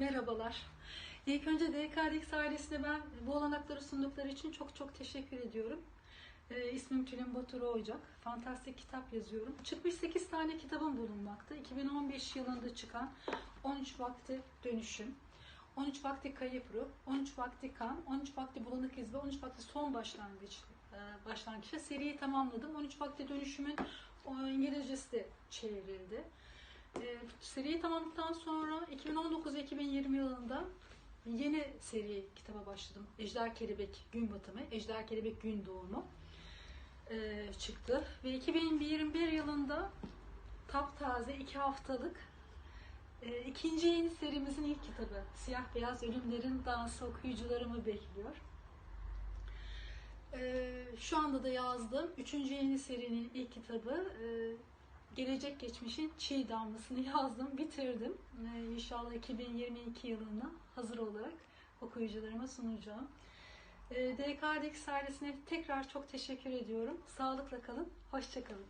Merhabalar. İlk önce DKDX ailesine ben bu olanakları sundukları için çok çok teşekkür ediyorum. Ee, ismim Tülin Batur Ocak. Fantastik kitap yazıyorum. Çıkmış 8 tane kitabım bulunmakta. 2015 yılında çıkan 13 Vakti Dönüşüm, 13 Vakti Kayıp Ruh, 13 Vakti Kan, 13 Vakti Bulanık İz ve 13 Vakti Son Başlangıç e, başlangıçta seriyi tamamladım. 13 Vakti Dönüşüm'ün İngilizcesi de çevrildi. E, seriyi tamamladıktan sonra 2019-2020 yılında yeni seri kitaba başladım. Ejder Kelebek Gün Batımı, Ejder Kelebek Gün Doğumu e, çıktı. Ve 2021 yılında taptaze iki haftalık e, ikinci yeni serimizin ilk kitabı. Siyah Beyaz Ölümlerin Dansı okuyucularımı bekliyor. E, şu anda da yazdığım üçüncü yeni serinin ilk kitabı e, Gelecek Geçmişin Çiğ Damlasını yazdım, bitirdim. Ee, inşallah 2022 yılına hazır olarak okuyucularıma sunacağım. Ee, DKDX ailesine tekrar çok teşekkür ediyorum. Sağlıkla kalın, hoşça kalın.